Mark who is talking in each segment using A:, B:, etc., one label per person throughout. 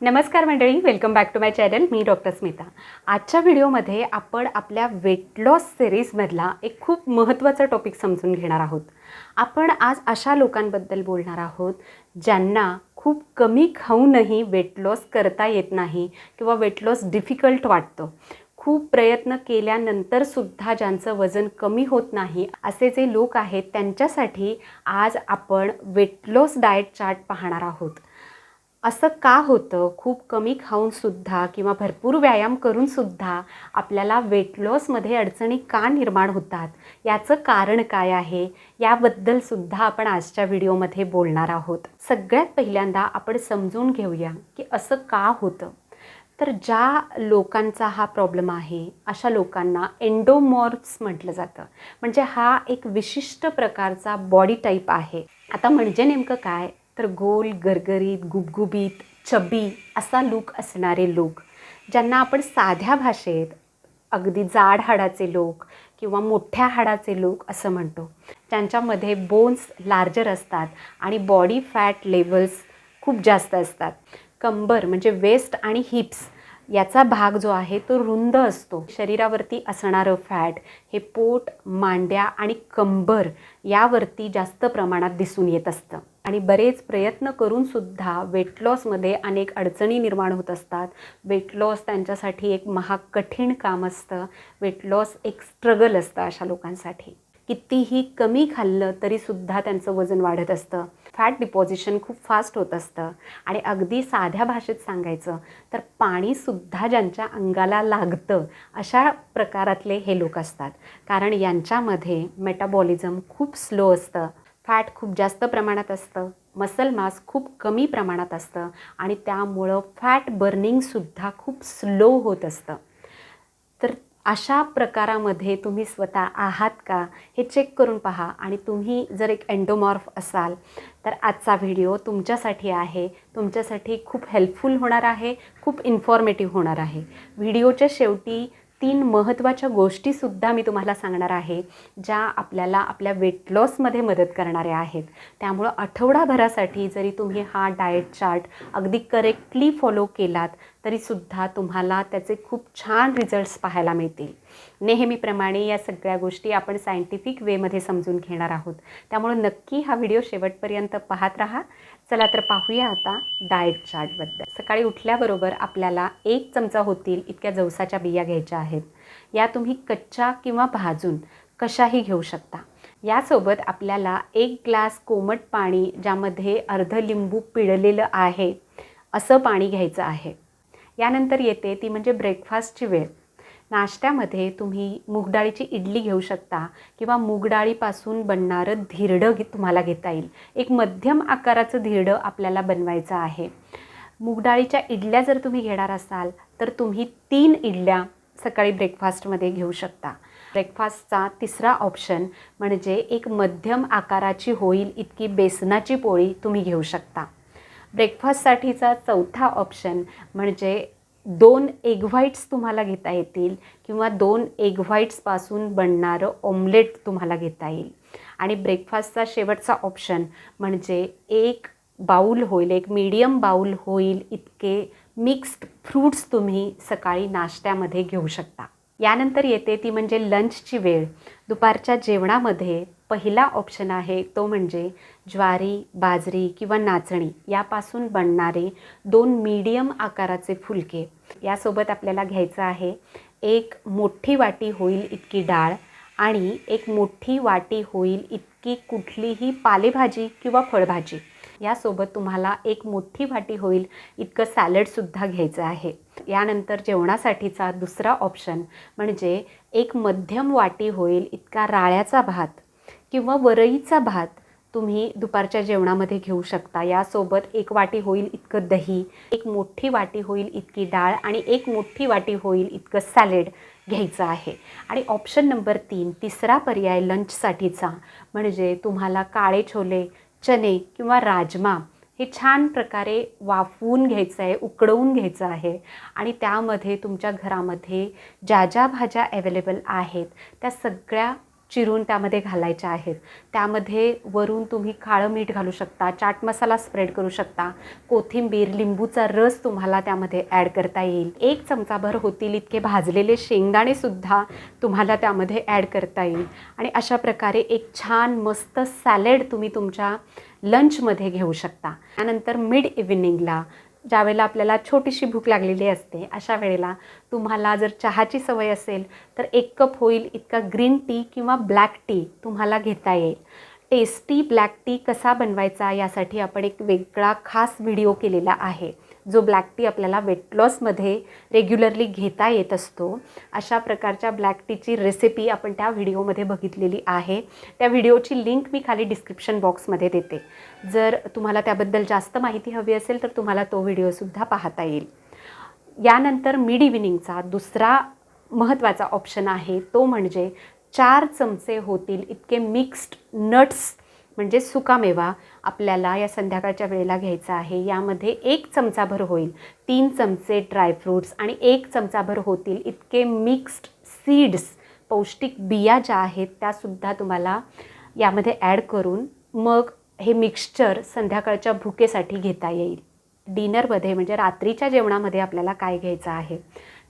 A: नमस्कार मंडळी welcome back to my channel me doctor Smita. आजच्या व्हिडिओमध्ये आपण आपल्या वेट लॉस सिरीजमधला एक खूप महत्त्वाचा टॉपिक समजून घेणार आहोत. आपण आज अशा लोकांबद्दल बोलणार आहोत ज्यांना खूप कमी खाऊनही वेट लॉस करता येत नाही किंवा वेट लॉस डिफिकल्ट वाटतं. खूप प्रयत्न केल्यानंतर सुद्धा ज्यांचं वजन कमी होत नाही असे जे लोक आहेत त्यांच्यासाठी आज आपण वेट लॉस डाएट चार्ट पाहणार आहोत. असं का होतं? खूप कमी खाऊनसुद्धा किंवा भरपूर व्यायाम करूनसुद्धा आपल्याला वेट लॉसमध्ये अडचणी का निर्माण होतात? याचं कारण काय आहे? याबद्दलसुद्धा आपण आजच्या व्हिडिओमध्ये बोलणार आहोत. सगळ्यात पहिल्यांदा आपण समजून घेऊया की असं का होतं? तर ज्या लोकांचा हा प्रॉब्लेम आहे अशा लोकांना एन्डोमॉर्फ्स म्हटलं जातं. म्हणजे हा एक विशिष्ट प्रकारचा बॉडी टाईप आहे. आता म्हणजे नेमकं काय? तर गोल गरगरीत गुबगुबीत चबी असा लूक असणारे लोक ज्यांना आपण साध्या भाषेत अगदी जाड हाडाचे लोक किंवा मोठ्या हाडाचे लोक असं म्हणतो. ज्यांच्यामध्ये बोन्स लार्जर असतात आणि बॉडी फॅट लेवल्स खूप जास्त असतात. कंबर म्हणजे वेस्ट आणि हिप्स याचा भाग जो आहे तो रुंद असतो. शरीरावरती असणारं फॅट हे पोट मांड्या आणि कंबर यावरती जास्त प्रमाणात दिसून येत असतं. आणि बरेच प्रयत्न करूनसुद्धा वेट लॉसमध्ये अनेक अडचणी निर्माण होत असतात. वेट लॉस त्यांच्यासाठी एक महाकठीण काम असतं. वेट लॉस एक स्ट्रगल असतं अशा लोकांसाठी. कितीही कमी खाल्लं तरीसुद्धा त्यांचं वजन वाढत असतं. फॅट डिपॉझिशन खूप फास्ट होत असतं. आणि अगदी साध्या भाषेत सांगायचं तर पाणीसुद्धा ज्यांच्या अंगाला लागतं अशा प्रकारातले हे लोक असतात. कारण यांच्यामध्ये मेटाबॉलिझम खूप स्लो असतं. फॅट खूप जास्त प्रमाणात असतं. मसल मास खूप कमी प्रमाणात असतं. आणि त्यामुळं फॅट बर्निंगसुद्धा खूप स्लो होत असतं. अशा प्रकारामध्ये तुम्ही स्वतः आहात का? हे चेक करून पहा. आणि तुम्ही जर एक एन्डोमॉर्फ असाल तर आजचा व्हिडिओ तुमच्यासाठी आहे. तुमच्यासाठी खूप हेल्पफुल होणार आहे. खूप इन्फॉर्मेटिव्ह होणार आहे. व्हिडिओच्या शेवटी तीन महत्त्वाच्या गोष्टीसुद्धा मी तुम्हाला सांगणार आहे ज्या आपल्याला आपल्या वेट लॉसमध्ये मदत करणाऱ्या आहेत. त्यामुळं आठवडाभरासाठी जरी तुम्ही हा डाएट चार्ट अगदी करेक्टली फॉलो केलात तरीसुद्धा तुम्हाला त्याचे खूप छान रिझल्ट्स पाहायला मिळतील. नेहमीप्रमाणे या सगळ्या गोष्टी आपण सायंटिफिक वेमध्ये समजून घेणार आहोत. त्यामुळे नक्की हा व्हिडिओ शेवटपर्यंत पाहत राहा. चला तर पाहूया आता डाएट चार्टबद्दल सकाळी उठल्याबरोबर आपल्याला एक चमचा होतील इतक्या जवसाच्या बिया घ्यायच्या आहेत. या तुम्ही कच्च्या किंवा भाजून कशाही घेऊ शकता. यासोबत आपल्याला एक ग्लास कोमट पाणी ज्यामध्ये अर्ध लिंबू पिळलेलं आहे असं पाणी घ्यायचं आहे. यानंतर येते ती म्हणजे ब्रेकफास्टची वेळ. नाश्त्यामध्ये तुम्ही मूगडाळीची इडली घेऊ शकता किंवा मूगडाळीपासून बनणारं धिरडं घे तुम्हाला घेता येईल. एक मध्यम आकाराचं धिरडं आपल्याला बनवायचं आहे. मूगडाळीच्या इडल्या जर तुम्ही घेणार असाल तर तुम्ही तीन इडल्या सकाळी ब्रेकफास्टमध्ये घेऊ शकता. ब्रेकफास्टचा तिसरा ऑप्शन म्हणजे एक मध्यम आकाराची होईल इतकी बेसनाची पोळी तुम्ही घेऊ शकता. ब्रेकफास्टसाठीचा चौथा ऑप्शन म्हणजे दोन एग व्हाईट्स तुम्हाला घेता येतील किंवा दोन एग व्हाईट्सपासून बनणारं ऑमलेट तुम्हाला घेता येईल. आणि ब्रेकफास्टचा शेवटचा ऑप्शन म्हणजे एक बाऊल होईल एक मीडियम बाऊल होईल इतके मिक्स्ड फ्रूट्स तुम्ही सकाळी नाश्त्यामध्ये घेऊ शकता. यानंतर येते ती म्हणजे लंचची वेळ. दुपारच्या जेवणामध्ये पहिला ऑप्शन आहे तो म्हणजे ज्वारी बाजरी किंवा नाचणी यापासून बनणारे दोन मीडियम आकाराचे फुलके. यासोबत आपल्याला घ्यायचं आहे एक मोठी वाटी होईल इतकी डाळ आणि एक मोठी वाटी होईल इतकी कुठलीही पालेभाजी किंवा फळभाजी. यासोबत तुम्हाला एक मोठी वाटी होईल इतकं सॅलडसुद्धा घ्यायचं आहे. यानंतर जेवणासाठीचा दुसरा ऑप्शन म्हणजे एक मध्यम वाटी होईल इतका राळ्याचा भात. किंवा वरईचा भात तुम्ही दुपारच्या जेवणामध्ये घेऊ शकता. यासोबत एक वाटी होईल इतकं दही एक मोठी वाटी होईल इतकी डाळ आणि एक मोठी वाटी होईल इतकं सॅलेड घ्यायचं आहे. आणि ऑप्शन नंबर तीन तिसरा पर्याय लंचसाठीचा म्हणजे तुम्हाला काळे छोले चणे किंवा राजमा हे छान प्रकारे वाफवून घ्यायचं आहे उकडवून घ्यायचं आहे. आणि त्यामध्ये तुमच्या घरामध्ये ज्या ज्या भाज्या अवेलेबल आहेत त्या सगळ्या चिरून त्यामध्ये घालायच्या आहेत. त्यामध्ये वरून तुम्ही काळं मीठ घालू शकता चाट मसाला स्प्रेड करू शकता कोथिंबीर लिंबूचा रस तुम्हाला त्यामध्ये ॲड करता येईल. एक चमचाभर होतील इतके भाजलेले शेंगदाणेसुद्धा तुम्हाला त्यामध्ये ॲड करता येईल. आणि अशा प्रकारे एक छान मस्त सॅलेड तुम्ही तुमच्या लंचमध्ये घेऊ शकता. त्यानंतर मिड इव्हिनिंगला ज्यावेळेला आपल्याला छोटीशी भूक लागलेली असते अशा वेळेला तुम्हाला जर चहाची सवय असेल तर एक कप होईल इतका ग्रीन टी किंवा ब्लॅक टी तुम्हाला घेता येईल. टेस्टी ब्लॅक टी कसा बनवायचा यासाठी आपण एक वेगळा खास व्हिडिओ केलेला आहे. जो ब्लॅक टी आपल्याला वेट लॉसमध्ये रेग्युलरली घेता येत असतो अशा प्रकारच्या ब्लॅक टीची रेसिपी आपण त्या व्हिडिओमध्ये बघितलेली आहे. त्या व्हिडिओची लिंक मी खाली डिस्क्रिप्शन बॉक्समध्ये देते. जर तुम्हाला त्याबद्दल जास्त माहिती हवी असेल तर तुम्हाला तो व्हिडिओसुद्धा पाहता येईल. यानंतर मिड इव्हिनिंगचा दुसरा महत्त्वाचा ऑप्शन आहे तो म्हणजे चार चमचे होतील इतके मिक्स्ड नट्स म्हणजे सुकामेवा आपल्याला या संध्याकाळच्या वेळेला घ्यायचा आहे. यामध्ये एक चमचाभर होईल. तीन चमचे ड्रायफ्रूट्स आणि एक चमचाभर होतील इतके मिक्स्ड सीड्स पौष्टिक बिया ज्या आहेत त्यासुद्धा तुम्हाला यामध्ये ॲड करून मग हे मिक्स्चर संध्याकाळच्या भुकेसाठी घेता येईल. डिनरमध्ये म्हणजे रात्रीच्या जेवणामध्ये आपल्याला काय घ्यायचं आहे?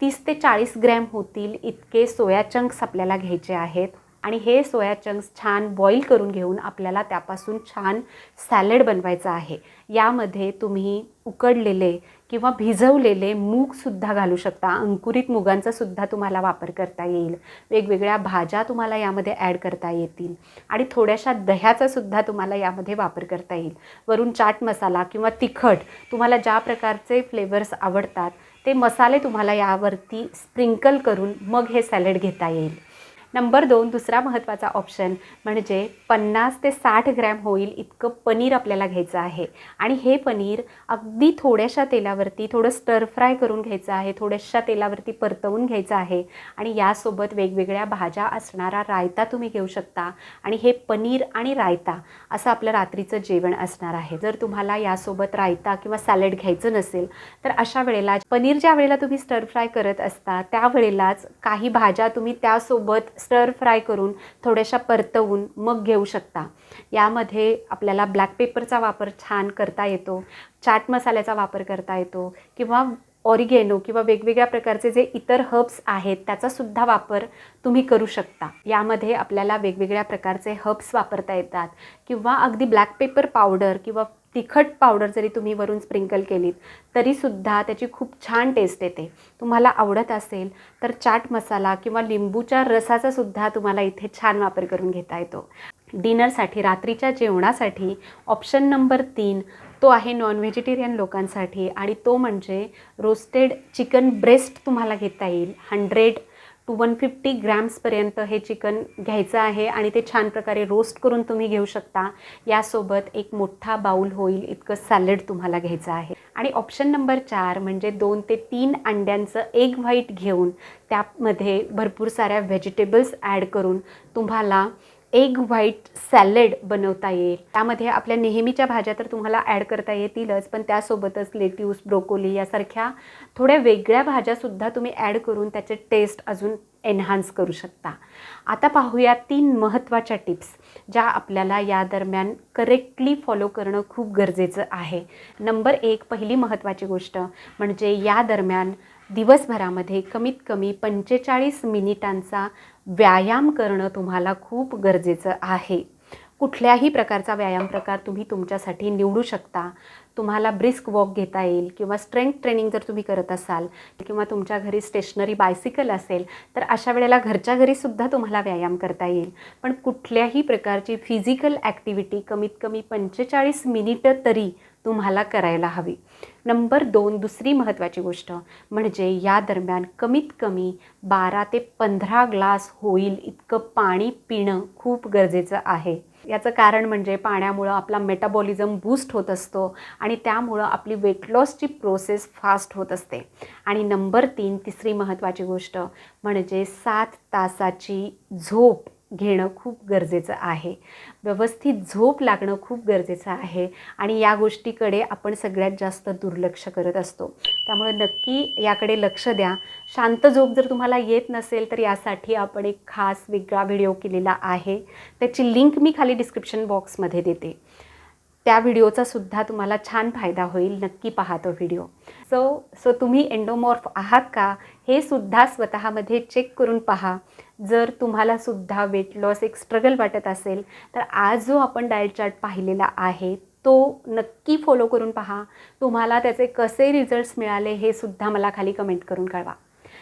A: तीस ते चाळीस ग्रॅम होतील इतके सोया चंक्स आपल्याला घ्यायचे आहेत. आणि हे सोया चंक्स छान बॉईल करून घेऊन आपल्याला त्यापासून छान सॅलड बनवायचं आहे. यामध्ये तुम्ही उकडलेले किंवा भिजवलेले मूगसुद्धा घालू शकता. अंकुरित मुगांचासुद्धा तुम्हाला वापर करता येईल. वेगवेगळ्या भाज्या तुम्हाला यामध्ये ॲड करता येतील. आणि थोड्याशा दह्याचासुद्धा तुम्हाला यामध्ये वापर करता येईल. वरून चाट मसाला किंवा तिखट तुम्हाला ज्या प्रकारचे फ्लेवर्स आवडतात ते मसाले तुम्हाला यावरती स्प्रिंकल करून मग हे सॅलड घेता येईल. नंबर दोन दुसरा महत्त्वाचा ऑप्शन म्हणजे पन्नास ते साठ ग्रॅम होईल इतकं पनीर आपल्याला घ्यायचं आहे. आणि हे पनीर अगदी थोड्याशा तेलावरती थोडं स्टर फ्राय करून घ्यायचं आहे थोड्याशा तेलावरती परतवून घ्यायचं आहे. आणि यासोबत वेगवेगळ्या भाज्या असणारा रायता तुम्ही घेऊ शकता. आणि हे पनीर आणि रायता असं आपलं रात्रीचं जेवण असणार आहे. जर तुम्हाला यासोबत रायता किंवा सॅलड घ्यायचं नसेल तर अशा वेळेला पनीर ज्या वेळेला तुम्ही स्टर फ्राय करत असता त्यावेळेलाच काही भाज्या तुम्ही त्यासोबत स्टर फ्राय करून थोड्याशा परतवून मग घेऊ शकता. यामध्ये आपल्याला ब्लॅक पेपरचा वापर छान करता येतो चाट मसाल्याचा वापर करता येतो किंवा ऑरिगेनो किंवा वेगवेगळ्या प्रकारचे जे इतर हर्ब्स आहेत त्याचासुद्धा वापर तुम्ही करू शकता. यामध्ये आपल्याला वेगवेगळ्या प्रकारचे हर्ब्स वापरता येतात किंवा अगदी ब्लॅक पेपर पावडर किंवा तिखट पावडर जरी तुम्ही वरून स्प्रिंकल केलीत तरीसुद्धा त्याची खूप छान टेस्ट येते. तुम्हाला आवडत असेल तर चाट मसाला किंवा लिंबूच्या रसाचा सुद्धा तुम्हाला इथे छान वापर करून घेता येतो. डिनरसाठी रात्रीच्या जेवणासाठी ऑप्शन नंबर तीन तो आहे नॉन व्हेजिटेरियन लोकांसाठी आणि तो म्हणजे रोस्टेड चिकन ब्रेस्ट तुम्हाला घेता येईल. हंड्रेड टू वन फिफ्टी ग्रॅम्सपर्यंत हे चिकन घ्यायचं आहे आणि ते छान प्रकारे रोस्ट करून तुम्ही घेऊ शकता. यासोबत एक मोठा बाऊल होईल इतकं सॅलड तुम्हाला घ्यायचं आहे. आणि ऑप्शन नंबर चार म्हणजे दोन ते तीन अंड्यांचं एग व्हाईट घेऊन त्यामध्ये भरपूर साऱ्या व्हेजिटेबल्स ॲड करून तुम्हाला एग व्हाईट सॅलड बनवता येईल. त्यामध्ये आपल्या नेहमीच्या भाज्या तर तुम्हाला ॲड करता येतीलच पण त्यासोबतच लेट्यूस ब्रोकोली यासारख्या थोड्या वेगळ्या भाज्यासुद्धा तुम्ही ॲड करून त्याचे टेस्ट अजून एन्हान्स करू शकता. आता पाहूया तीन महत्त्वाच्या टिप्स ज्या आपल्याला या दरम्यान करेक्टली फॉलो करणं खूप गरजेचं आहे. नंबर एक पहिली महत्त्वाची गोष्ट म्हणजे या दरम्यान दिवसभरामध्ये कमीत कमी पंचेचाळीस मिनिटांचा व्यायाम करणं तुम्हाला खूप गरजेचं आहे. कुठल्याही प्रकारचा व्यायाम प्रकार तुम्ही तुमच्यासाठी निवडू शकता. तुम्हाला ब्रिस्क वॉक घेता येईल किंवा स्ट्रेंथ ट्रेनिंग जर तुम्ही करत असाल किंवा तुमच्या घरी स्टेशनरी बायसिकल असेल तर अशा वेळेला घरच्या घरीसुद्धा तुम्हाला व्यायाम करता येईल. पण कुठल्याही प्रकारची फिजिकल ॲक्टिव्हिटी कमीत कमी पंचेचाळीस मिनिटं तरी तुम्हाला करायला हवी. नंबर दोन दुसरी महत्त्वाची गोष्ट म्हणजे या दरम्यान कमीत कमी बारा ते पंधरा ग्लास होईल इतकं पाणी पिणं खूप गरजेचं आहे. याचं कारण म्हणजे पाण्यामुळं आपला मेटाबॉलिझम बूस्ट होत असतो आणि त्यामुळं आपली वेट लॉसची प्रोसेस फास्ट होत असते. आणि नंबर तीन तिसरी महत्त्वाची गोष्ट म्हणजे सात तासाची झोप घेणं खूप गरजेचं आहे. व्यवस्थित झोप लागणं खूप गरजेचं आहे आणि या गोष्टीकडे आपण सगळ्यात जास्त दुर्लक्ष करत असतो. त्यामुळे नक्की याकडे लक्ष द्या. शांत झोप जर तुम्हाला येत नसेल तर यासाठी आपण एक खास वेगळा व्हिडिओ केलेला आहे. त्याची लिंक मी खाली डिस्क्रिप्शन बॉक्समध्ये देते. त्या व्हिडिओचा सुद्धा तुम्हाला छान फायदा होईल. नक्की पहा तो व्हिडिओ. सो सो तुम्ही एंडोमॉर्फ आहात का? हे सुद्धा स्वतःमध्ये चेक करून पहा. जर तुम्हाला सुद्धा वेट लॉस एक स्ट्रगल वाटत असेल तर आज जो आपण डाएट चार्ट पाहिलेला आहे तो नक्की फॉलो करून पहा. तुम्हाला त्याचे कसे रिझल्ट्स मिळाले हे सुद्धा मला खाली कमेंट करून कळवा.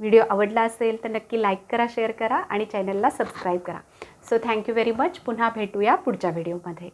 A: व्हिडिओ आवडला असेल तर नक्की लाईक करा शेअर करा आणि चॅनलला सबस्क्राईब करा. सो थँक्यू व्हेरी मच पुन्हा भेटूया पुढच्या व्हिडिओमध्ये.